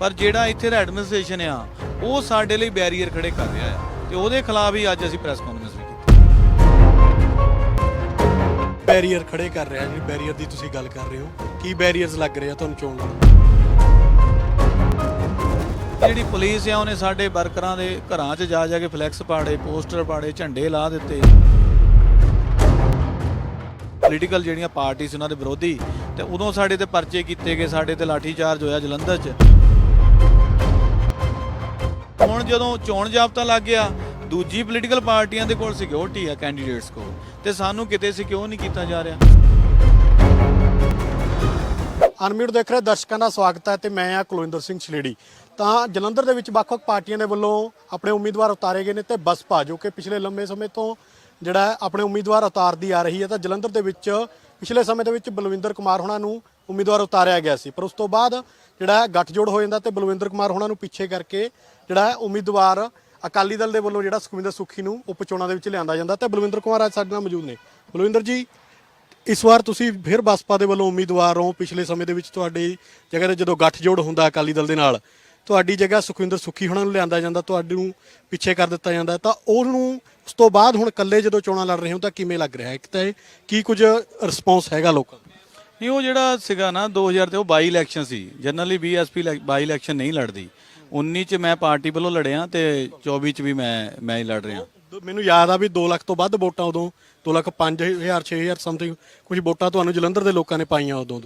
ਪਰ ਜਿਹੜਾ ਇੱਥੇ ਦਾ ਐਡਮਿਨਿਸਟ੍ਰੇਸ਼ਨ ਆ ਉਹ ਸਾਡੇ ਲਈ ਬੈਰੀਅਰ ਖੜੇ ਕਰ ਰਿਹਾ ਆ ਤੇ ਉਹਦੇ ਖਿਲਾਫ ਹੀ ਅੱਜ ਅਸੀਂ ਪ੍ਰੈਸ ਕਾਨਫਰੰਸ ਵੀ ਕੀਤੀ। ਬੈਰੀਅਰ ਖੜੇ ਕਰ ਰਿਹਾ ਜੀ ਬੈਰੀਅਰ ਦੀ ਤੁਸੀਂ ਗੱਲ ਕਰ ਰਹੇ ਹੋ। ਕੀ ਬੈਰੀਅਰਸ ਲੱਗ ਰਹੇ ਆ ਤੁਹਾਨੂੰ ਚੋਣ ਜਿਹੜੀ ਪੁਲਿਸ ਆ ਉਹਨੇ ਸਾਡੇ ਵਰਕਰਾਂ ਦੇ ਘਰਾਂ 'ਚ ਜਾ ਜਾ ਕੇ ਫਲੈਕਸ ਪਾੜੇ ਪੋਸਟਰ ਪਾੜੇ ਝੰਡੇ ਲਾ ਦਿੱਤੇ। ਪੋਲੀਟੀਕਲ ਜਿਹੜੀਆਂ ਪਾਰਟੀ ਸੀ ਉਹਨਾਂ ਦੇ ਵਿਰੋਧੀ ਤੇ ਉਦੋਂ ਸਾਡੇ ਤੇ ਪਰਚੇ ਕੀਤੇ ਗਏ ਸਾਡੇ ਤੇ ਲਾਠੀ ਚਾਰਜ ਹੋਇਆ ਜਲੰਧਰ 'ਚ। ਹੁਣ ਜਦੋਂ ਚੋਣ ਜਾਬਤਾ ਲੱਗ ਗਿਆ, ਦੂਜੀ ਪੋਲੀਟੀਕਲ ਪਾਰਟੀਆਂ ਦੇ ਕੋਲ ਸਿਕਿਉਰਿਟੀ ਆ ਕੈਂਡੀਡੇਟਸ ਕੋਲ। ਤੇ ਸਾਨੂੰ ਕਿਤੇ ਸਿਕਿਉਰ ਨਹੀਂ ਕੀਤਾ ਜਾ ਰਿਹਾ? ਅਨਮਿਊਟ ਦੇਖ ਰਹੇ ਦਰਸ਼ਕਾਂ ਦਾ ਸਵਾਗਤ ਹੈ ਤੇ ਮੈਂ ਆ ਕੁਲਵਿੰਦਰ ਸਿੰਘ ਛਲੇੜੀ। ਤਾਂ ਜਲੰਧਰ ਦੇ ਵਿੱਚ ਵੱਖ-ਵੱਖ ਪਾਰਟੀਆਂ ਦੇ ਵੱਲੋਂ ਆਪਣੇ ਉਮੀਦਵਾਰ ਉਤਾਰੇ ਗਏ ਨੇ ਤੇ ਬਸਪਾ ਜੋ ਕਿ ਪਿਛਲੇ ਲੰਮੇ ਸਮੇਂ ਤੋਂ ਜਿਹੜਾ ਆਪਣੇ ਉਮੀਦਵਾਰ ਉਤਾਰਦੀ ਆ ਰਹੀ ਹੈ ਤਾਂ ਜਲੰਧਰ ਦੇ ਵਿੱਚ ਪਿਛਲੇ ਸਮੇਂ ਦੇ ਵਿੱਚ ਬਲਵਿੰਦਰ ਕੁਮਾਰ ਹੋਣਾ ਨੂੰ ਉਮੀਦਵਾਰ ਉਤਾਰਿਆ ਗਿਆ ਸੀ। ਪਰ ਉਸ ਤੋਂ ਬਾਅਦ ਜਿਹੜਾ ਹੈ ਗੱਠਜੋੜ ਹੋ ਜਾਂਦਾ ਤੇ ਬਲਵਿੰਦਰ ਕੁਮਾਰ ਹੋਣਾ ਨੂੰ ਪਿੱਛੇ ਕਰਕੇ ਜਿਹੜਾ ਉਮੀਦਵਾਰ ਅਕਾਲੀ ਦਲ ਦੇ ਵੱਲੋਂ ਜਿਹੜਾ ਸੁਖਵਿੰਦਰ ਸੁੱਖੀ ਨੂੰ ਉਪ ਚੋਣਾਂ ਦੇ ਵਿੱਚ ਲਿਆਂਦਾ ਜਾਂਦਾ ਤੇ ਬਲਵਿੰਦਰ ਕੁਮਾਰ ਅੱਜ ਸਾਡੇ ਨਾਲ ਮੌਜੂਦ ਨੇ। ਬਲਵਿੰਦਰ ਜੀ, ਇਸ ਵਾਰ ਤੁਸੀਂ ਫਿਰ ਬਸਪਾ ਦੇ ਵੱਲੋਂ ਉਮੀਦਵਾਰ ਹੋ। ਪਿਛਲੇ ਸਮੇਂ ਦੇ ਵਿੱਚ ਤੁਹਾਡੀ ਜਗ੍ਹਾ ਤੇ ਜਦੋਂ ਗੱਠਜੋੜ ਹੁੰਦਾ ਅਕਾਲੀ ਦਲ ਦੇ ਨਾਲ, ਤੁਹਾਡੀ ਜਗ੍ਹਾ ਸੁਖਵਿੰਦਰ ਸੁੱਖੀ ਹੋਣਾ ਨੂੰ ਲਿਆਂਦਾ ਜਾਂਦਾ ਤੁਹਾਨੂੰ ਪਿੱਛੇ ਕਰ ਦਿੱਤਾ ਜਾਂਦਾ। ਤਾਂ ਉਹਨੂੰ ਉਸ ਤੋਂ ਬਾਅਦ ਹੁਣ ਇਕੱਲੇ ਜਦੋਂ ਚੋਣਾਂ ਲੜ ਰਹੇ ਹੋ ਤਾਂ ਕਿਵੇਂ ਲੱਗ ਰਿਹਾ ਹੈ? ਇੱਕ ਤਾਂ ਇਹ, ਕੀ ਕੁਝ ਰਿਸਪੌਂਸ ਹੈਗਾ ਲੋਕਾਂ ਨਹੀਂ ਉਹ ਜਿਹੜਾ ਸੀਗਾ ਨਾ 2000 ਤੇ ਉਹ ਬਾਈ ਇਲੈਕਸ਼ਨ ਸੀ। ਜਨਰਲੀ ਬੀਐਸਪੀ ਬਾਈ ਇਲੈਕਸ਼ਨ ਨਹੀਂ ਲੜਦੀ। 19 ਚ ਮੈਂ ਪਾਰਟੀ ਵੱਲੋਂ ਲੜਿਆ ਤੇ 24 ਚ ਵੀ ਮੈਂ ਮੈਂ ਹੀ ਲੜ ਰਿਹਾ। ਮੈਨੂੰ ਯਾਦ ਆ ਵੀ 2 ਲੱਖ ਤੋਂ ਵੱਧ ਵੋਟਾਂ ਉਦੋਂ 2 ਲੱਖ 5000 6000 ਸਮਥਿੰਗ ਕੁਝ ਵੋਟਾਂ ਤੁਹਾਨੂੰ ਜਲੰਧਰ ਦੇ ਲੋਕਾਂ ਨੇ ਪਾਈਆਂ ਉਦੋਂ।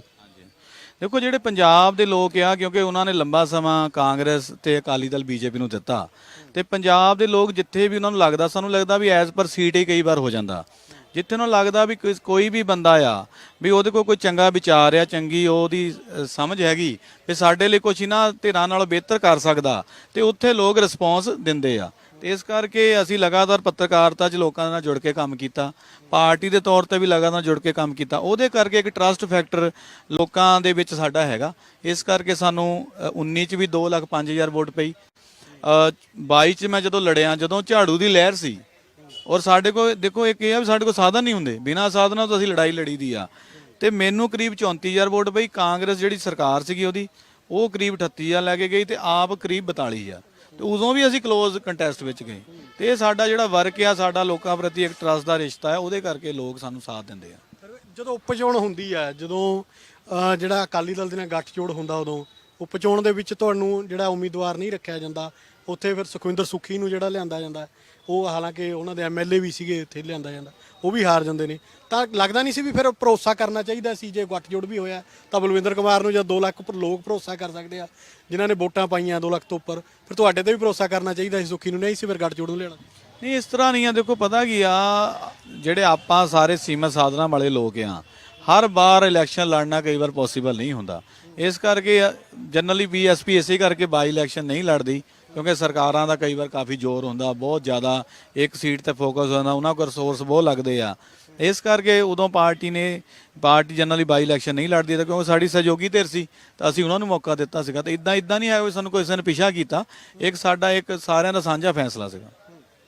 ਦੇਖੋ ਜਿਹੜੇ ਪੰਜਾਬ ਦੇ ਲੋਕ ਆ ਕਿਉਂਕਿ ਉਹਨਾਂ ਨੇ ਲੰਬਾ ਸਮਾਂ ਕਾਂਗਰਸ ਤੇ ਅਕਾਲੀ ਦਲ ਬੀਜੇਪੀ ਨੂੰ ਦਿੱਤਾ। ਤੇ ਪੰਜਾਬ ਦੇ ਲੋਕ ਜਿੱਥੇ ਵੀ ਉਹਨਾਂ ਨੂੰ ਲੱਗਦਾ ਸਾਨੂੰ ਲੱਗਦਾ ਵੀ ਐਜ਼ ਪਰ ਸੀਟ ਹੀ ਕਈ ਵਾਰ ਹੋ ਜਾਂਦਾ। ਜਿੱਥੇ ਉਹਨਾਂ ਨੂੰ ਲੱਗਦਾ ਵੀ ਕੋਈ- ਕੋਈ ਵੀ ਬੰਦਾ ਆ ਵੀ ਉਹਦੇ ਕੋਲ ਕੋਈ ਚੰਗਾ ਵਿਚਾਰ ਆ ਚੰਗੀ ਉਹਦੀ ਅ, ਸਮਝ ਹੈਗੀ ਵੀ ਸਾਡੇ ਲਈ ਕੁਝ ਇਹਨਾਂ ਧਿਰਾਂ ਨਾਲੋਂ ਬਿਹਤਰ ਕਰ ਸਕਦਾ ਤੇ ਉੱਥੇ ਲੋਕ ਰਿਸਪੌਂਸ ਦਿੰਦੇ ਆ। ਤੇ ਇਸ ਕਰਕੇ ਅਸੀਂ ਲਗਾਤਾਰ ਪੱਤਰਕਾਰਤਾ 'ਚ ਲੋਕਾਂ ਨਾਲ ਜੁੜ ਕੇ ਕੰਮ ਕੀਤਾ ਪਾਰਟੀ ਦੇ ਤੌਰ ਤੇ ਵੀ ਲਗਾਤਾਰ ਜੁੜ ਕੇ ਕੰਮ ਕੀਤਾ। ਉਹਦੇ ਕਰਕੇ ਇੱਕ ਟਰਸਟ ਫੈਕਟਰ ਲੋਕਾਂ ਦੇ ਵਿੱਚ ਸਾਡਾ ਹੈਗਾ। ਇਸ ਕਰਕੇ ਸਾਨੂੰ ਅ, 19 ਚ ਵੀ 2 ਲੱਖ 5000 ਵੋਟ ਪਈ। ਅ, 22 ਚ ਮੈਂ ਜਦੋਂ ਲੜਿਆ ਜਦੋਂ ਝਾੜੂ ਦੀ ਲਹਿਰ ਸੀ ਔਰ ਸਾਡੇ ਕੋਲ, ਦੇਖੋ, ਇੱਕ ਇਹ ਆ ਵੀ ਸਾਡੇ ਕੋਲ ਸਾਧਨ ਨਹੀਂ ਹੁੰਦੇ। ਬਿਨਾਂ ਸਾਧਨਾਂ ਤੋਂ ਅਸੀਂ ਲੜਾਈ ਲੜੀ ਦੀ ਆ। ਤੇ ਮੈਨੂੰ ਕਰੀਬ 34000 ਵੋਟ ਪਈ। ਕਾਂਗਰਸ ਜਿਹੜੀ ਸਰਕਾਰ ਸੀਗੀ ਉਹਦੀ, ਉਹ ਕਰੀਬ 38000 ਲੈ ਕੇ ਗਈ ਤੇ ਆਪ ਕਰੀਬ 42000 ਤੇ ਉਦੋਂ ਵੀ ਅਸੀਂ ক্লোਜ਼ ਕੰਟੈਸਟ ਵਿੱਚ ਗਏ। ਤੇ ਇਹ ਸਾਡਾ ਜਿਹੜਾ ਵਰਕ ਆ, ਸਾਡਾ ਲੋਕਾਂ ਪ੍ਰਤੀ ਇੱਕ ਟਰਸਟ ਦਾ ਰਿਸ਼ਤਾ ਹੈ ਉਹਦੇ ਕਰਕੇ ਲੋਕ ਸਾਨੂੰ ਸਾਥ ਦਿੰਦੇ ਆ। ਜਦੋਂ ਉਪਚੋਣ ਹੁੰਦੀ ਹੈ ਜਦੋਂ ਜਿਹੜਾ ਅਕਾਲੀ ਦਲ ਦੇ ਨਾਲ ਗੱਠਜੋੜ ਹੁੰਦਾ ਉਦੋਂ ਉਪਚੋਣ ਦੇ ਵਿੱਚ ਤੁਹਾਨੂੰ ਜਿਹੜਾ ਉਮੀਦਵਾਰ ਨਹੀਂ ਰੱਖਿਆ ਜਾਂਦਾ, ਉੱਥੇ ਫਿਰ ਸੁਖਵਿੰਦਰ ਸੁੱਖੀ ਨੂੰ ਜਿਹੜਾ ਲਿਆਂਦਾ ਜਾਂਦਾ। ਉਹ ਹਾਲਾਂਕਿ ਉਹਨਾਂ ਦੇ ਐਮਐਲਏ ਵੀ ਸੀਗੇ, ਇੱਥੇ ਲਿਆਂਦਾ ਜਾਂਦਾ। ਉਹ ਵੀ ਹਾਰ ਜਾਂਦੇ ਨੇ। ਤਾਂ ਲੱਗਦਾ ਨਹੀਂ ਸੀ ਵੀ ਫਿਰ ਭਰੋਸਾ ਕਰਨਾ ਚਾਹੀਦਾ ਸੀ, ਜੇ ਗੱਠਜੋੜ ਵੀ ਹੋਇਆ, ਤਾਂ ਬਲਵਿੰਦਰ ਕੁਮਾਰ ਨੂੰ ਜਾਂ 2 ਲੱਖ ਉੱਪਰ ਲੋਕ ਭਰੋਸਾ ਕਰ ਸਕਦੇ ਆ, ਜਿਨ੍ਹਾਂ ਨੇ ਵੋਟਾਂ ਪਾਈਆਂ 2 ਲੱਖ ਤੋਂ ਉੱਪਰ। ਫਿਰ ਤੁਹਾਡੇ ਤੇ ਵੀ ਭਰੋਸਾ ਕਰਨਾ ਚਾਹੀਦਾ ਸੀ, ਸੁੱਖੀ ਨੂੰ? ਨਹੀਂ ਸੀ ਫਿਰ ਗੱਠਜੋੜ ਨੂੰ ਲੈਣਾ ਨਹੀਂ, ਇਸ ਤਰ੍ਹਾਂ ਨਹੀਂ ਆ। ਦੇਖੋ, ਪਤਾ ਕੀ ਆ, ਜਿਹੜੇ ਆਪਾਂ ਸਾਰੇ ਸੀਮਤ ਸਾਧਨਾਂ ਵਾਲੇ ਲੋਕ ਆ, ਹਰ ਵਾਰ ਇਲੈਕਸ਼ਨ ਲੜਨਾ ਕਈ ਵਾਰ ਪੋਸੀਬਲ ਨਹੀਂ ਹੁੰਦਾ। ਇਸ ਕਰਕੇ ਜਨਰਲੀ ਬੀਐਸਪੀ ਇਸੇ ਕਰਕੇ ਬਾਈ ਇਲੈਕਸ਼ਨ ਨਹੀਂ ਲੜਦੀ। ਕਿਉਂਕਿ ਸਰਕਾਰਾਂ ਦਾ ਕਈ ਵਾਰ ਕਾਫੀ ਜ਼ੋਰ ਹੁੰਦਾ, ਬਹੁਤ ਜ਼ਿਆਦਾ ਇੱਕ ਸੀਟ ਤੇ ਫੋਕਸ ਹੁੰਦਾ ਉਹਨਾਂ ਕੋਲ ਰਿਸੋਰਸ ਬਹੁਤ ਲੱਗਦੇ ਆ। ਇਸ ਕਰਕੇ ਉਦੋਂ ਪਾਰਟੀ ਨੇ, ਪਾਰਟੀ ਜਨਰਲੀ ਬਾਈ ਇਲੈਕਸ਼ਨ ਨਹੀਂ ਲੜਦੀ, ਤਾਂ ਕਿਉਂਕਿ ਸਾਡੀ ਸਹਿਯੋਗੀ ਧਿਰ ਸੀ, ਤਾਂ ਅਸੀਂ ਉਹਨਾਂ ਨੂੰ ਮੌਕਾ ਦਿੱਤਾ ਸੀਗਾ, ਤੇ ਇਦਾਂ ਇਦਾਂ ਨਹੀਂ ਆਇਆ ਵੀ ਸਾਨੂੰ ਕਿਸੇ ਨੇ ਪਿਛਾ ਕੀਤਾ, ਇੱਕ ਸਾਡਾ, ਇੱਕ ਸਾਰਿਆਂ ਦਾ ਸਾਂਝਾ ਫੈਸਲਾ ਸੀਗਾ।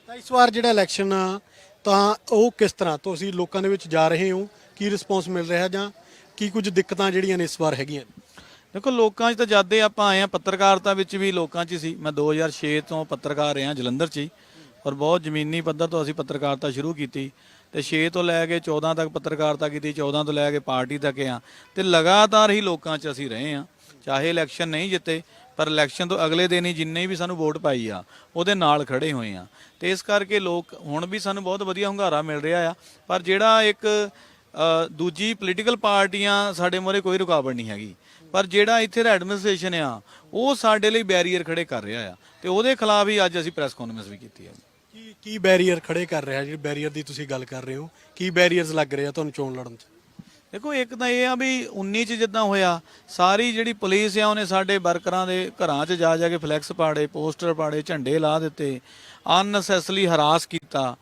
ਤਾਂ ਇਸ ਵਾਰ ਜਿਹੜਾ ਇਲੈਕਸ਼ਨ ਆ, ਤਾਂ ਉਹ ਕਿਸ ਤਰ੍ਹਾਂ? ਤੁਸੀਂ ਲੋਕਾਂ ਦੇ ਵਿੱਚ ਜਾ ਰਹੇ ਹੋ, ਕੀ ਰਿਸਪੌਂਸ ਮਿਲ ਰਿਹਾ ਜਾਂ ਕੀ ਕੁਝ ਦਿੱਕਤਾਂ ਜਿਹੜੀਆਂ ਨੇ ਇਸ ਵਾਰ ਹੈਗੀਆਂ? ਦੇਖੋ, ਲੋਕਾਂ 'ਚ ਤਾਂ ਜਦ ਆਪਾਂ ਆਏ ਆ ਪੱਤਰਕਾਰਤਾ ਵਿੱਚ ਵੀ ਲੋਕਾਂ 'ਚ ਹੀ ਸੀ। ਮੈਂ 2006 ਤੋਂ ਪੱਤਰਕਾਰ ਰਿਹਾ ਜਲੰਧਰ 'ਚ ਹੀ ਔਰ ਬਹੁਤ ਜ਼ਮੀਨੀ ਪੱਧਰ ਤੋਂ ਅਸੀਂ ਪੱਤਰਕਾਰਤਾ ਸ਼ੁਰੂ ਕੀਤੀ ਤੇ 6 ਤੋਂ ਲੈ ਕੇ 14 ਤੱਕ ਪੱਤਰਕਾਰਤਾ ਕੀਤੀ 14 ਤੋਂ ਲੈ ਕੇ ਪਾਰਟੀ ਤੱਕ ਆ ਤੇ ਲਗਾਤਾਰ ਹੀ ਲੋਕਾਂ 'ਚ ਅਸੀਂ ਰਹੇ ਆ ਚਾਹੇ ਇਲੈਕਸ਼ਨ ਨਹੀਂ ਜਿੱਤੇ, ਪਰ ਇਲੈਕਸ਼ਨ ਤੋਂ ਅਗਲੇ ਦਿਨ ਹੀ ਜਿੰਨੇ ਵੀ ਸਾਨੂੰ ਵੋਟ ਪਾਈ ਆ, ਉਹਦੇ ਨਾਲ ਖੜੇ ਹੋਏ ਆ। ਤੇ ਇਸ ਕਰਕੇ ਲੋਕ ਹੁਣ ਵੀ ਸਾਨੂੰ ਬਹੁਤ ਵਧੀਆ ਹੁੰਗਾਰਾ ਮਿਲ ਰਿਹਾ ਆ, ਪਰ ਜਿਹੜਾ ਇੱਕ ਦੂਜੀ ਪੋਲੀਟੀਕਲ ਪਾਰਟੀਆਂ ਸਾਡੇ ਮੋਰੇ ਕੋਈ ਰੁਕਾਵਟ ਨਹੀਂ ਹੈਗੀ। ਪਰ ਜਿਹੜਾ ਇੱਥੇ ਦਾ ਐਡਮਿਨਿਸਟ੍ਰੇਸ਼ਨ ਆ ਉਹ ਸਾਡੇ ਲਈ ਬੈਰੀਅਰ ਖੜੇ ਕਰ ਰਿਹਾ ਆ। ਤੇ ਉਹਦੇ ਖਿਲਾਫ ਹੀ ਅੱਜ ਅਸੀਂ ਪ੍ਰੈਸ ਕਾਨਫਰੰਸ ਵੀ ਕੀਤੀ ਹੈ ਕੀ ਕੀ ਬੈਰੀਅਰ ਖੜੇ ਕਰ ਰਿਹਾ ਜਿਹੜੀ ਬੈਰੀਅਰ ਦੀ ਤੁਸੀਂ ਗੱਲ ਕਰ ਰਹੇ ਹੋ। ਕੀ ਬੈਰੀਅਰਸ ਲੱਗ ਰਹੇ ਆ ਤੁਹਾਨੂੰ ਚੋਣ ਲੜਨ 'ਚ? ਦੇਖੋ ਇੱਕ ਤਾਂ ਇਹ ਆ ਵੀ 19 ਚ ਜਿੱਦਾਂ ਹੋਇਆ ਸਾਰੀ ਜਿਹੜੀ ਪੁਲਿਸ ਆ ਉਹਨੇ ਸਾਡੇ ਵਰਕਰਾਂ ਦੇ ਘਰਾਂ 'ਚ ਜਾ ਜਾ ਕੇ ਫਲੈਕਸ ਪਾੜੇ ਪੋਸਟਰ ਪਾੜੇ ਝੰਡੇ ਲਾ ਦਿੱਤੇ ਅਨਨੈਸੈਸਰੀ ਹਰਾਸ ਕੀਤਾ।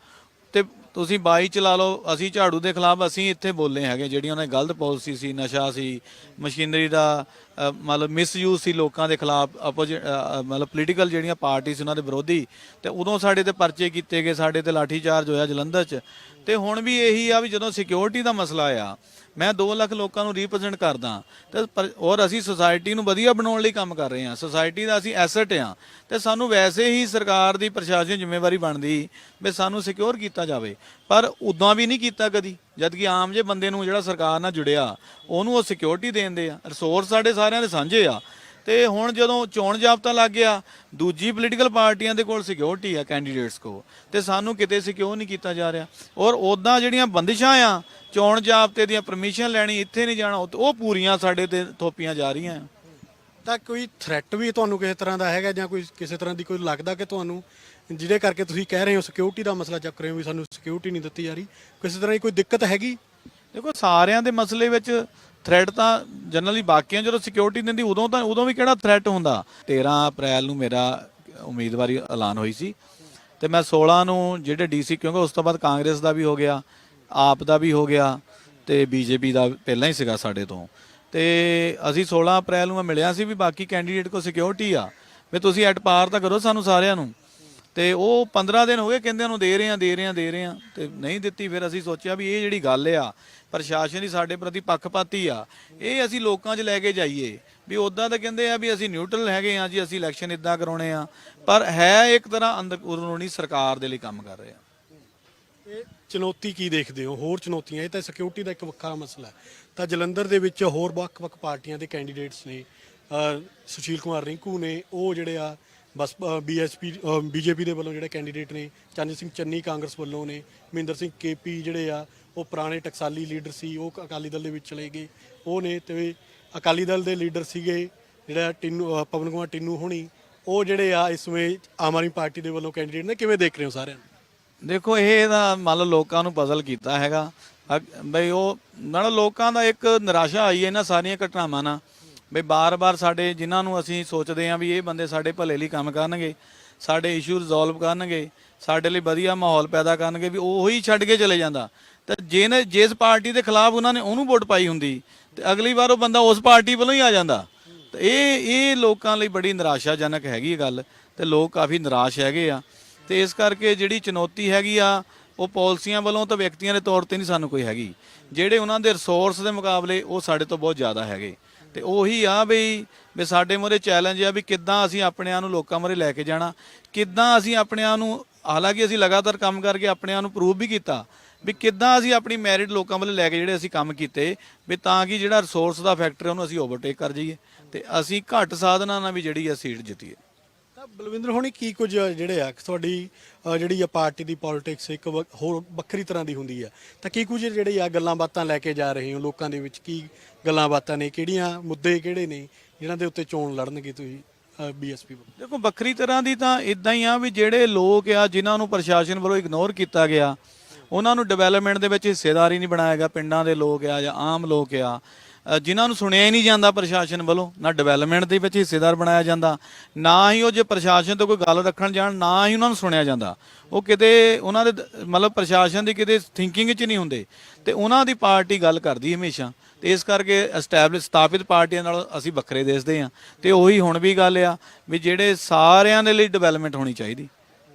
ਤੇ ਤੁਸੀਂ ਬਾਈ ਚਲਾ ਲਓ, ਅਸੀਂ ਝਾੜੂ ਦੇ ਖਿਲਾਫ ਅਸੀਂ ਇੱਥੇ ਬੋਲੇ ਹੈਗੇ, ਜਿਹੜੀਆਂ ਉਹਨਾਂ ਦੀ ਗਲਤ ਪਾਲਿਸੀ ਸੀ, ਨਸ਼ਾ ਸੀ, ਮਸ਼ੀਨਰੀ ਦਾ ਮਤਲਬ ਮਿਸਯੂਜ਼ ਸੀ ਲੋਕਾਂ ਦੇ ਖਿਲਾਫ ਆਪੋਜ਼ਿਟ ਮਤਲਬ ਪੋਲੀਟੀਕਲ ਜਿਹੜੀਆਂ ਪਾਰਟੀ ਸੀ ਉਹਨਾਂ ਦੇ ਵਿਰੋਧੀ, ਤੇ ਉਦੋਂ ਸਾਡੇ ਤੇ ਪਰਚੇ ਕੀਤੇ ਗਏ, ਸਾਡੇ ਤੇ ਲਾਠੀਚਾਰਜ ਹੋਇਆ ਜਲੰਧਰ 'ਚ। ਤੇ ਹੁਣ ਵੀ ਇਹੀ ਆ ਵੀ ਜਦੋਂ ਸਿਕਿਉਰਿਟੀ ਦਾ ਮਸਲਾ ਆ, ਮੈਂ 2 ਲੱਖ ਲੋਕਾਂ ਨੂੰ ਰਿਪਰੈਜ਼ੈਂਟ ਕਰਦਾ, ਤੇ ਔਰ ਅਸੀਂ ਸੁਸਾਇਟੀ ਨੂੰ ਵਧੀਆ ਬਣਾਉਣ ਲਈ ਕੰਮ ਕਰ ਰਹੇ ਹਾਂ। ਸੁਸਾਇਟੀ ਦਾ ਅਸੀਂ ਐਸੈਟ ਆ ਤੇ ਸਾਨੂੰ ਵੈਸੇ ਹੀ ਸਰਕਾਰ ਦੀ ਪ੍ਰਸ਼ਾਸਨ ਜ਼ਿੰਮੇਵਾਰੀ ਬਣਦੀ ਵੀ ਸਾਨੂੰ ਸਿਕਿਉਰ ਕੀਤਾ ਜਾਵੇ, ਪਰ ਉਦਾਂ ਵੀ ਨਹੀਂ ਕੀਤਾ ਕਦੀ। ਜਦ ਕਿ ਆਮ ਜੇ ਬੰਦੇ ਨੂੰ ਜਿਹੜਾ ਸਰਕਾਰ ਨਾਲ ਜੁੜਿਆ, ਉਹਨੂੰ ਉਹ ਸਿਕਿਉਰਿਟੀ ਦੇਂਦੇ ਆ। ਰਿਸੋਰਸ ਸਾਡੇ ਸਾਰਿਆਂ ਦੇ ਸਾਂਝੇ ਆ। ਤੇ ਹੁਣ ਜਦੋਂ ਚੋਣ ਜਾਬਤਾ ਲੱਗ ਗਿਆ, ਦੂਜੀ ਪੋਲੀਟੀਕਲ ਪਾਰਟੀਆਂ ਦੇ ਕੋਲ ਸਿਕਿਉਰਿਟੀ ਆ ਕੈਂਡੀਡੇਟਸ ਕੋ ਤੇ ਸਾਨੂੰ ਕਿਤੇ ਸਿਕਿਉਰ ਨਹੀਂ ਕੀਤਾ ਜਾ ਰਿਹਾ। ਔਰ ਉਦਾਂ ਜਿਹੜੀਆਂ ਬੰਦਿਸ਼ਾਂ ਆ, ਚੋਣ ਜਾਬਤੇ ਦੀਆਂ ਪਰਮਿਸ਼ਨ ਲੈਣੀ, ਇੱਥੇ ਨਹੀਂ ਜਾਣਾ, ਉਹ ਉਹ ਪੂਰੀਆਂ ਸਾਡੇ ਤੇ ਥੋਪੀਆਂ ਜਾ ਰਹੀਆਂ। ਆ ਤਾਂ ਕੋਈ ਥ੍ਰੈਟ ਵੀ ਤੁਹਾਨੂੰ ਕਿਸੇ ਤਰ੍ਹਾਂ ਦਾ ਹੈਗਾ ਜਾਂ ਕੋਈ ਕਿਸੇ ਤਰ੍ਹਾਂ ਦੀ ਕੋਈ ਲੱਗਦਾ ਕਿ ਤੁਹਾਨੂੰ, ਜਿਹਦੇ ਕਰਕੇ ਤੁਸੀਂ ਕਹਿ ਰਹੇ ਹੋ ਸਿਕਿਉਰਿਟੀ ਦਾ ਮਸਲਾ ਚੱਕ ਰਹੇ ਹੋ ਵੀ ਸਾਨੂੰ ਸਿਕਿਉਰਿਟੀ ਨਹੀਂ ਦਿੱਤੀ ਜਾ ਰਹੀ? ਕਿਸੇ ਤਰ੍ਹਾਂ ਦੀ ਕੋਈ ਦਿੱਕਤ ਹੈਗੀ? ਦੇਖੋ, ਸਾਰਿਆਂ ਦੇ ਮਸਲੇ ਵਿੱਚ ਥ੍ਰੈਟ ਤਾਂ ਜਨਰਲੀ ਬਾਕੀਆਂ ਜਦੋਂ ਸਿਕਿਉਰਿਟੀ ਦਿੰਦੀ, ਉਦੋਂ ਤਾਂ, ਉਦੋਂ ਵੀ ਕਿਹੜਾ ਥ੍ਰੈਟ ਹੁੰਦਾ? 13 ਅਪ੍ਰੈਲ ਨੂੰ ਮੇਰਾ ਉਮੀਦਵਾਰੀ ਐਲਾਨ ਹੋਈ ਸੀ ਤੇ ਮੈਂ 16 ਨੂੰ ਜਿਹੜੇ ਡੀਸੀ ਕਿਉਂਕਿ ਉਸ ਤੋਂ ਬਾਅਦ ਕਾਂਗਰਸ ਦਾ ਵੀ ਹੋ ਗਿਆ, ਆਪ ਦਾ ਵੀ ਹੋ ਗਿਆ ਤੇ ਬੀਜੇਪੀ ਦਾ ਪਹਿਲਾਂ ਹੀ ਸੀਗਾ ਸਾਡੇ ਤੋਂ। ਤੇ ਅਸੀਂ 16 ਅਪ੍ਰੈਲ ਨੂੰ ਮੈਂ ਮਿਲਿਆ ਸੀ ਵੀ ਬਾਕੀ ਕੈਂਡੀਡੇਟ ਕੋ ਸਿਕਿਉਰਿਟੀ ਆ। ਵੀ ਤੁਸੀਂ ਐਟ ਪਾਰ ਤਾਂ ਕਰੋ ਸਾਨੂੰ ਸਾਰਿਆਂ ਨੂੰ। ਤੇ ਉਹ 15 ਦਿਨ ਹੋ ਗਏ ਕਹਿੰਦੇ ਉਹਨੂੰ ਦੇ ਰਹੇ ਆ ਦੇ ਰਹੇ ਆ ਦੇ ਰਹੇ ਆ ਤੇ ਨਹੀਂ ਦਿੱਤੀ, ਫਿਰ ਅਸੀਂ ਸੋਚਿਆ ਵੀ ਇਹ ਜਿਹੜੀ ਗੱਲ ਆ, ਪ੍ਰਸ਼ਾਸਨ ਹੀ ਸਾਡੇ ਪ੍ਰਤੀ ਪੱਖਪਾਤੀ ਆ। ਇਹ ਅਸੀਂ ਲੋਕਾਂ 'ਚ ਲੈ ਕੇ ਜਾਈਏ। ਵੀ ਉਦਾਂ ਤਾਂ ਕਹਿੰਦੇ ਆ ਵੀ ਅਸੀਂ ਨਿਊਟਰਲ ਹੈਗੇ ਆ ਜੀ, ਅਸੀਂ ਇਲੈਕਸ਼ਨ ਇਦਾਂ ਕਰਾਉਣੇ ਆ। ਪਰ ਹੈ ਇੱਕ ਤਰ੍ਹਾਂ ਅੰਦਰ ਕਾਨੂੰਨੀ ਸਰਕਾਰ ਦੇ ਲਈ ਕੰਮ ਕਰ ਰਹੇ ਆ। ਚੁਣੌਤੀ ਕੀ ਦੇਖਦੇ ਹੋ? ਹੋਰ ਚੁਣੌਤੀਆਂ, ਇਹ ਤਾਂ ਸਿਕਿਉਰਿਟੀ ਦਾ ਇੱਕ ਵੱਖਰਾ ਮਸਲਾ ਹੈ। ਤਾਂ ਜਲੰਧਰ ਦੇ ਵਿੱਚ ਹੋਰ ਵੱਖ-ਵੱਖ ਪਾਰਟੀਆਂ ਦੇ ਕੈਂਡੀਡੇਟਸ ਨੇ ਸੁਸ਼ੀਲ ਕੁਮਾਰ ਰਿੰਕੂ ਨੇ, ਉਹ ਜਿਹੜੇ ਆ, ਬਸ ਬੀਐਸਪੀ ਬੀਜੇਪੀ ਦੇ ਵੱਲੋਂ ਜਿਹੜੇ ਕੈਂਡੀਡੇਟ ਨੇ, ਚੰਨ ਸਿੰਘ ਚੰਨੀ ਕਾਂਗਰਸ ਵੱਲੋਂ ਨੇ, ਮਹਿੰਦਰ ਸਿੰਘ ਕੇਪੀ ਜਿਹੜੇ ਆ, ਉਹ ਪੁਰਾਣੇ ਟਕਸਾਲੀ ਲੀਡਰ ਸੀ, ਉਹ ਅਕਾਲੀ ਦਲ ਦੇ ਵਿੱਚ ਚਲੇ ਗਏ। ਉਹ ਨੇ ਤੇ ਅਕਾਲੀ ਦਲ ਦੇ ਲੀਡਰ ਸੀਗੇ ਜਿਹੜਾ ਟਿੰਨੂ ਪਵਨ ਕੁਮਾਰ ਟਿੰਨੂ ਹੋਣੀ। ਉਹ ਜਿਹੜੇ ਆ, ਇਸ ਵੇਲੇ ਆਮ ਆਦਮੀ ਪਾਰਟੀ ਦੇ ਵੱਲੋਂ ਕੈਂਡੀਡੇਟ ਨੇ, ਕਿਵੇਂ ਦੇਖ ਰਹੇ ਹੋ ਸਾਰਿਆਂ ਨੂੰ? ਦੇਖੋ, ਇਹ ਤਾਂ ਮੰਨ ਲਓ ਲੋਕਾਂ ਨੂੰ ਪਜ਼ਲ ਕੀਤਾ ਹੈਗਾ। ਅਗ- ਬਈ ਉਹ ਨਾਲ ਲੋਕਾਂ ਦਾ ਇੱਕ ਨਿਰਾਸ਼ਾ ਆਈ ਹੈ ਇਹਨਾਂ ਸਾਰੀਆਂ ਘਟਨਾਵਾਂ ਨਾਲ। ਬਈ ਬਾਰ-ਬਾਰ ਸਾਡੇ ਜਿਨ੍ਹਾਂ ਨੂੰ ਅਸੀਂ ਸੋਚਦੇ ਹਾਂ ਵੀ ਇਹ ਬੰਦੇ ਸਾਡੇ ਭਲੇ ਲਈ ਕੰਮ ਕਰਨਗੇ, ਸਾਡੇ ਇਸ਼ੂ ਰਿਜ਼ੋਲਵ ਕਰਨਗੇ, ਸਾਡੇ ਲਈ ਵਧੀਆ ਮਾਹੌਲ ਪੈਦਾ ਕਰਨਗੇ, ਵੀ ਉਹ ਹੀ ਛੱਡ ਕੇ ਚਲੇ ਜਾਂਦਾ। ਤਾਂ ਜਿਹਨੇ, ਜਿਸ ਪਾਰਟੀ ਦੇ ਖਿਲਾਫ ਉਹਨਾਂ ਨੇ ਉਹਨੂੰ ਵੋਟ ਪਾਈ ਹੁੰਦੀ, ਤੇ ਅਗਲੀ ਵਾਰ ਉਹ ਬੰਦਾ ਉਸ ਪਾਰਟੀ ਵੱਲੋਂ ਹੀ ਆ ਜਾਂਦਾ। ਤੇ ਇਹ ਇਹ ਲੋਕਾਂ ਲਈ ਬੜੀ ਨਿਰਾਸ਼ਾਜਨਕ ਹੈਗੀ ਇਹ ਗੱਲ, ਤੇ ਲੋਕ ਕਾਫੀ ਨਿਰਾਸ਼ ਹੈਗੇ ਆ। ਤੇ ਇਸ ਕਰਕੇ ਜਿਹੜੀ ਚੁਣੌਤੀ ਹੈਗੀ ਆ, ਉਹ ਪਾਲਿਸੀਆਂ ਵੱਲੋਂ ਤਾਂ ਵਿਅਕਤੀਆਂ ਦੇ ਤੌਰ ਤੇ ਨਹੀਂ ਸਾਨੂੰ ਕੋਈ ਹੈਗੀ। ਜਿਹੜੇ ਉਹਨਾਂ ਦੇ ਰਿਸੋਰਸ ਦੇ ਮੁਕਾਬਲੇ ਉਹ ਸਾਡੇ ਤੋਂ ਬਹੁਤ ਜ਼ਿਆਦਾ ਹੈਗੇ। ਤੇ ਉਹੀ ਆ ਬਈ ਵੀ ਸਾਡੇ ਮੂਹਰੇ ਚੈਲੰਜ ਆ ਵੀ ਕਿੱਦਾਂ ਅਸੀਂ ਆਪਣੇ ਆਪ ਨੂੰ ਲੋਕਾਂ ਮੂਹਰੇ ਲੈ ਕੇ ਜਾਣਾ। ਕਿੱਦਾਂ ਅਸੀਂ ਆਪਣੇ ਆਪ ਨੂੰ, ਹਾਲਾਂਕਿ ਅਸੀਂ ਲਗਾਤਾਰ ਕੰਮ ਕਰਕੇ ਆਪਣੇ ਆਪ ਨੂੰ ਪ੍ਰੂਵ ਵੀ ਕੀਤਾ ਵੀ ਕਿੱਦਾਂ ਅਸੀਂ ਆਪਣੀ ਮੈਰਿਟ ਲੋਕਾਂ ਵੱਲ ਲੈ ਕੇ ਜਿਹੜੇ ਅਸੀਂ ਕੰਮ ਕੀਤੇ ਵੀ ਤਾਂ ਕਿ ਜਿਹੜਾ ਰਿਸੋਰਸ ਦਾ ਫੈਕਟਰ ਉਹਨੂੰ ਅਸੀਂ ਓਵਰਟੇਕ ਕਰ ਜਾਈਏ। ਤੇ ਅਸੀਂ ਘੱਟ ਸਾਧਨਾਂ ਨਾਲ ਵੀ ਜਿਹੜੀ ਆ ਸੀਟ ਜਿੱਤੀਏ। ਬਲਵਿੰਦਰ ਹੋਣੀ ਕੀ ਕੁਝ ਜਿਹੜੇ ਆ ਤੁਹਾਡੀ ਅ, ਜਿਹੜੀ ਆ ਪਾਰਟੀ ਦੀ ਪੋਲਿਟਿਕਸ ਇੱਕ ਵ- ਹੋਰ ਵੱਖਰੀ ਤਰ੍ਹਾਂ ਦੀ ਹੁੰਦੀ ਆ? ਤਾਂ ਕੀ ਕੁਝ ਜਿਹੜੇ ਆ ਗੱਲਾਂ ਬਾਤਾਂ ਲੈ ਕੇ ਜਾ ਰਹੇ ਹੋ ਲੋਕਾਂ ਦੇ ਵਿੱਚ? ਕੀ ਗੱਲਾਂ ਬਾਤਾਂ ਨੇ? ਕਿਹੜੀਆਂ ਮੁੱਦੇ ਕਿਹੜੇ ਨੇ ਜਿਨ੍ਹਾਂ ਦੇ ਉੱਤੇ ਚੋਣ ਲੜਨਗੇ ਤੁਸੀਂ ਬੀਐਸਪੀ ਦੇਖੋ ਵੱਖਰੀ ਤਰ੍ਹਾਂ ਦੀ ਤਾਂ ਇਦਾਂ ਹੀ ਆ ਵੀ ਜਿਹੜੇ ਲੋਕ ਆ ਜਿਨ੍ਹਾਂ ਨੂੰ ਪ੍ਰਸ਼ਾਸਨ ਵੱਲੋਂ ਇਗਨੋਰ ਕੀਤਾ ਗਿਆ ਉਹਨਾਂ ਨੂੰ ਡਿਵੈਲਪਮੈਂਟ ਦੇ ਵਿੱਚ ਹਿੱਸੇਦਾਰ ਹੀ ਨਹੀਂ ਬਣਾਇਆ ਗਿਆ ਪਿੰਡਾਂ ਦੇ ਲੋਕ ਆ ਜਾਂ ਆਮ ਲੋਕ ਆ। ਜਿਨ੍ਹਾਂ ਨੂੰ ਸੁਣਿਆ ਹੀ ਨਹੀਂ ਜਾਂਦਾ ਪ੍ਰਸ਼ਾਸਨ ਵੱਲੋਂ, ਨਾ ਡਿਵੈਲਪਮੈਂਟ ਦੇ ਵਿੱਚ ਹਿੱਸੇਦਾਰ ਬਣਾਇਆ ਜਾਂਦਾ, ਨਾ ਹੀ ਉਹ ਜੇ ਪ੍ਰਸ਼ਾਸਨ ਤੋਂ ਕੋਈ ਗੱਲ ਰੱਖਣ ਜਾਣ, ਨਾ ਹੀ ਉਹਨਾਂ ਨੂੰ ਸੁਣਿਆ ਜਾਂਦਾ। ਉਹ ਕਿਤੇ ਉਹਨਾਂ ਦੇ ਮਤਲਬ ਪ੍ਰਸ਼ਾਸਨ ਦੀ ਕਿਤੇ ਥਿੰਕਿੰਗ 'ਚ ਨਹੀਂ ਹੁੰਦੇ। ਤੇ ਉਹਨਾਂ ਦੀ ਪਾਰਟੀ ਗੱਲ ਕਰਦੀ ਹਮੇਸ਼ਾ। ਤੇ ਇਸ ਕਰਕੇ ਐਸਟੈਬਲਿਸ਼ ਸਥਾਪਿਤ ਪਾਰਟੀਆਂ ਨਾਲ ਅਸੀਂ ਵੱਖਰੇ ਦੇਸਦੇ ਹਾਂ। ਤੇ ਉਹੀ ਹੁਣ ਵੀ ਗੱਲ ਆ ਵੀ ਜਿਹੜੇ ਸਾਰਿਆਂ ਦੇ ਲਈ ਡਿਵੈਲਪਮੈਂਟ ਹੋਣੀ ਚਾਹੀਦੀ।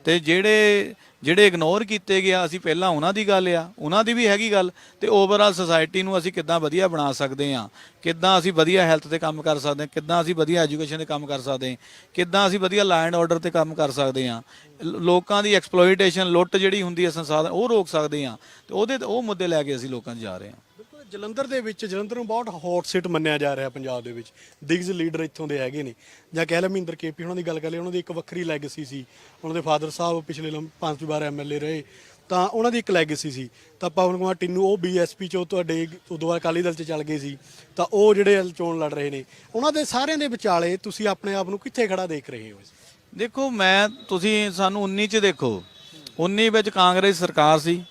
ਤੇ ਜਿਹੜੇ ਜਿਹੜੇ ਇਗਨੋਰ ਕੀਤੇ ਗਿਆ ਅਸੀਂ ਪਹਿਲਾਂ ਉਹਨਾਂ ਦੀ ਗੱਲ ਆ, ਉਹਨਾਂ ਦੀ ਵੀ ਹੈਗੀ ਗੱਲ, ਤੇ ਓਵਰਆਲ ਸੁਸਾਇਟੀ ਨੂੰ ਅਸੀਂ ਕਿੱਦਾਂ ਵਧੀਆ ਬਣਾ ਸਕਦੇ ਹਾਂ ਕਿੱਦਾਂ ਅਸੀਂ ਵਧੀਆ ਹੈਲਥ ਤੇ ਕੰਮ ਕਰ ਸਕਦੇ ਹਾਂ ਕਿੱਦਾਂ ਅਸੀਂ ਵਧੀਆ ਐਜੂਕੇਸ਼ਨ ਤੇ ਕੰਮ ਕਰ ਸਕਦੇ ਹਾਂ ਕਿੱਦਾਂ ਅਸੀਂ ਵਧੀਆ ਲਾਅ ਆਰਡਰ ਤੇ ਕੰਮ ਕਰ ਸਕਦੇ ਹਾਂ ਲੋਕਾਂ ਦੀ ਐਕਸਪਲੋਇਟੇਸ਼ਨ ਲੁੱਟ ਜਿਹੜੀ ਹੁੰਦੀ ਹੈ ਸੰਸਾਧਨ ਉਹ ਰੋਕ ਸਕਦੇ ਹਾਂ ਤੇ ਉਹਦੇ, ਉਹ ਮੁੱਦੇ ਲੈ ਕੇ ਅਸੀਂ ਲੋਕਾਂ 'ਚ ਜਾ ਰਹੇ ਹਾਂ ਜਲੰਧਰ ਦੇ ਵਿੱਚ, ਜਲੰਧਰ ਨੂੰ ਬਹੁਤ ਹੌਟ ਸੀਟ ਮੰਨਿਆ ਜਾ ਰਿਹਾ ਪੰਜਾਬ ਦੇ ਵਿੱਚ। ਦਿਗਜ ਲੀਡਰ ਇੱਥੋਂ ਦੇ ਹੈਗੇ ਨੇ। ਜਾਂ ਕਹਿ ਲੈ ਮਹਿੰਦਰ ਕੇਪੀ ਉਹਨਾਂ ਦੀ ਗੱਲ ਕਰ ਲਈ ਉਹਨਾਂ ਦੀ ਇੱਕ ਵੱਖਰੀ ਲੈਗੇਸੀ ਸੀ। ਉਹਨਾਂ ਦੇ ਫਾਦਰ ਸਾਹਿਬ ਪਿਛਲੇ ਲੰਮ- ਪੰਜ ਵਾਰ ਐਮਐਲਏ ਰਹੇ। ਤਾਂ ਉਹਨਾਂ ਦੀ ਇੱਕ ਲੈਗੇਸੀ ਸੀ। ਤਾਂ ਪਵਨ ਕੁਮਾਰ ਟਿੰਨੂ, ਉਹ ਬੀਐਸਪੀ ਚੋਂ ਤੁਹਾਡੇ ਉਦੋਂ ਬਾਅਦ ਅਕਾਲੀ ਦਲ ਚ ਚੱਲ ਗਏ ਸੀ। ਤਾਂ ਉਹ ਜਿਹੜੇ ਚੋਣ ਲੜ ਰਹੇ ਨੇ। ਉਹਨਾਂ ਦੇ ਸਾਰਿਆਂ ਦੇ ਵਿਚਾਲੇ ਤੁਸੀਂ ਆਪਣੇ ਆਪ ਨੂੰ ਕਿੱਥੇ ਖੜਾ ਦੇਖ ਰਹੇ ਹੋ ਦੇਖੋ, ਮੈਂ, ਤੁਸੀਂ ਸਾਨੂੰ 19 ਚ ਦੇਖੋ। 19 ਵਿੱਚ ਕਾਂਗਰਸ ਸਰਕਾਰ ਸੀ।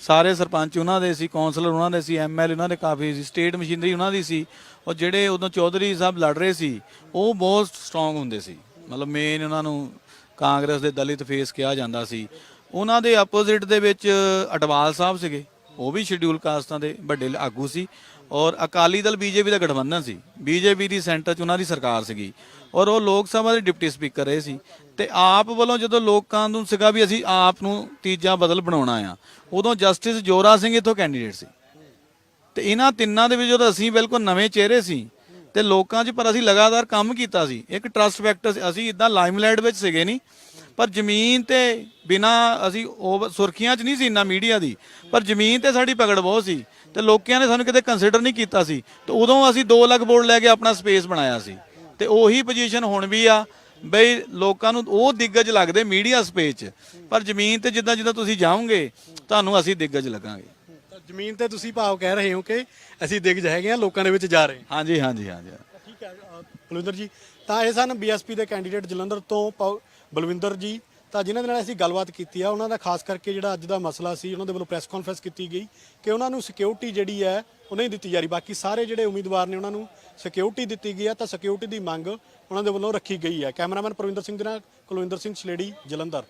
ਸਾਰੇ ਸਰਪੰਚ ਉਹਨਾਂ ਦੇ ਸੀ ਕੌਂਸਲਰ ਉਹਨਾਂ ਦੇ ਸੀ ਐਮਐਲ ਉਹਨਾਂ ਦੇ ਕਾਫੀ ਸੀ ਸਟੇਟ ਮਸ਼ੀਨਰੀ ਉਹਨਾਂ ਦੀ ਸੀ। ਔਰ ਜਿਹੜੇ ਉਦੋਂ ਚੌਧਰੀ ਸਾਹਿਬ ਲੜ ਰਹੇ ਸੀ, ਉਹ ਬਹੁਤ ਸਟਰੋਂਗ ਹੁੰਦੇ ਸੀ। ਮਤਲਬ ਮੇਨ ਉਹਨਾਂ ਨੂੰ ਕਾਂਗਰਸ ਦੇ ਦਲਿਤ ਫੇਸ ਕਿਹਾ ਜਾਂਦਾ ਸੀ। ਉਹਨਾਂ ਦੇ ਆਪੋਜ਼ਿਟ ਦੇ ਵਿੱਚ ਅਟਵਾਲ ਸਾਹਿਬ ਸੀਗੇ, ਉਹ ਵੀ ਸ਼ਡਿਊਲ ਕਾਸਟਾਂ ਦੇ ਵੱਡੇ ਆਗੂ ਸੀ। ਔਰ ਅਕਾਲੀ ਦਲ ਬੀਜੇਪੀ ਦਾ ਗਠਬੰਧਨ ਸੀ। ਬੀਜੇਪੀ ਦੀ ਸੈਂਟਰ 'ਚ ਉਹਨਾਂ ਦੀ ਸਰਕਾਰ ਸੀਗੀ। ਔਰ ਉਹ ਲੋਕ ਸਭਾ ਦੇ ਡਿਪਟੀ ਸਪੀਕਰ ਰਹੇ ਸੀ। ਤੇ ਆਪ ਵੱਲੋਂ ਜਦੋਂ ਲੋਕਾਂ ਨੂੰ ਸੀਗਾ ਵੀ ਅਸੀਂ ਆਪ ਨੂੰ ਤੀਜਾ ਬਦਲ ਬਣਾਉਣਾ ਆ, ਉਦੋਂ ਜਸਟਿਸ ਜੋਰਾ ਸਿੰਘ ਇੱਥੋਂ ਕੈਂਡੀਡੇਟ ਸੀ। ਤੇ ਇਹਨਾਂ ਤਿੰਨਾਂ ਦੇ ਵਿੱਚ ਜਦੋਂ ਅਸੀਂ ਬਿਲਕੁਲ ਨਵੇਂ ਚਿਹਰੇ ਸੀ, ਤੇ ਲੋਕਾਂ 'ਚ ਪਰ ਅਸੀਂ ਲਗਾਤਾਰ ਕੰਮ ਕੀਤਾ ਸੀ। ਇੱਕ ਟਰਸਟ ਫੈਕਟਰ ਅਸੀਂ ਇਦਾਂ ਲਾਈਮਲਾਈਟ ਵਿੱਚ ਸੀਗੇ ਨਹੀਂ ਪਰ ਜ਼ਮੀਨ ਤੇ ਬਿਨਾ ਅਸੀਂ ਉਹ ਸੁਰਖੀਆਂ 'ਚ ਨਹੀਂ ਸੀ ਇੰਨਾ ਮੀਡੀਆ ਦੀ, ਪਰ ਜ਼ਮੀਨ ਤੇ ਸਾਡੀ ਪਕੜ ਬਹੁਤ ਸੀ। ਤੇ ਲੋਕਾਂ ਨੇ ਸਾਨੂੰ ਕਿਤੇ ਕੰਸੀਡਰ ਨਹੀਂ ਕੀਤਾ ਸੀ। ਤੇ ਉਦੋਂ ਅਸੀਂ 2 ਲੱਖ ਬੋਰਡ ਲੈ ਕੇ ਆਪਣਾ ਸਪੇਸ ਬਣਾਇਆ ਸੀ। ਤੇ ਉਹੀ ਪੋਜੀਸ਼ਨ ਹੁਣ ਵੀ ਆ। ਬਈ ਲੋਕਾਂ ਨੂੰ ਉਹ ਦਿੱਗਜ ਲੱਗਦੇ ਮੀਡੀਆ ਸਪੇਸ 'ਚ। ਪਰ ਜ਼ਮੀਨ ਤੇ ਜਿੱਦਾਂ ਜਿੱਦਾਂ ਤੁਸੀਂ ਜਾਓਗੇ ਤੁਹਾਨੂੰ ਅਸੀਂ ਦਿੱਗਜ ਲੱਗਾਂਗੇ। ਤਾਂ ਜ਼ਮੀਨ ਤੇ ਤੁਸੀਂ ਭਾਵ ਕਹਿ ਰਹੇ ਹੋ ਕਿ ਅਸੀਂ ਦਿਗਜ ਹੈਗੇ ਆ ਲੋਕਾਂ ਦੇ ਵਿੱਚ ਜਾ ਰਹੇ ਹਾਂ। ਹਾਂਜੀ ਹਾਂਜੀ ਹਾਂਜੀ। ਠੀਕ ਹੈ ਅ, ਬਲਵਿੰਦਰ ਜੀ ਤਾਂ ਇਹ ਸਨ ਬੀਐਸਪੀ ਦੇ ਕੈਂਡੀਡੇਟ ਜਲੰਧਰ ਤੋਂ ਪ- ਬਲਵਿੰਦਰ ਜੀ। ਤਾਂ ਜਿਨ੍ਹਾਂ ਦੇ ਨਾਲ ਅਸੀਂ ਗੱਲਬਾਤ ਕੀਤੀ ਆ, ਉਹਨਾਂ ਦਾ ਖਾਸ ਕਰਕੇ ਜਿਹੜਾ ਅੱਜ ਦਾ ਮਸਲਾ ਸੀ, ਉਹਨਾਂ ਦੇ ਵੱਲੋਂ ਪ੍ਰੈਸ ਕਾਨਫਰੰਸ ਕੀਤੀ ਗਈ ਕਿ ਉਹਨਾਂ ਨੂੰ ਸਿਕਿਉਰਿਟੀ ਜਿਹੜੀ ਹੈ, ਉਹ ਨਹੀਂ ਦਿੱਤੀ ਜਾ ਰਹੀ। ਬਾਕੀ ਸਾਰੇ ਜਿਹੜੇ ਉਮੀਦਵਾਰ ਨੇ ਉਹਨਾਂ ਨੂੰ ਸਿਕਿਉਰਿਟੀ ਦਿੱਤੀ ਗਈ ਹੈ ਤਾਂ ਸਿਕਿਉਰਿਟੀ ਦੀ ਮੰਗ ਉਹਨਾਂ ਦੇ ਵੱਲੋਂ ਰੱਖੀ ਗਈ ਹੈ। ਕੈਮਰਾਮੈਨ ਪ੍ਰਵਿੰਦਰ ਸਿੰਘ ਦੇ ਨਾਲ ਕੁਲਵਿੰਦਰ ਸਿੰਘ ਛਲੇੜੀ, ਜਲੰਧਰ।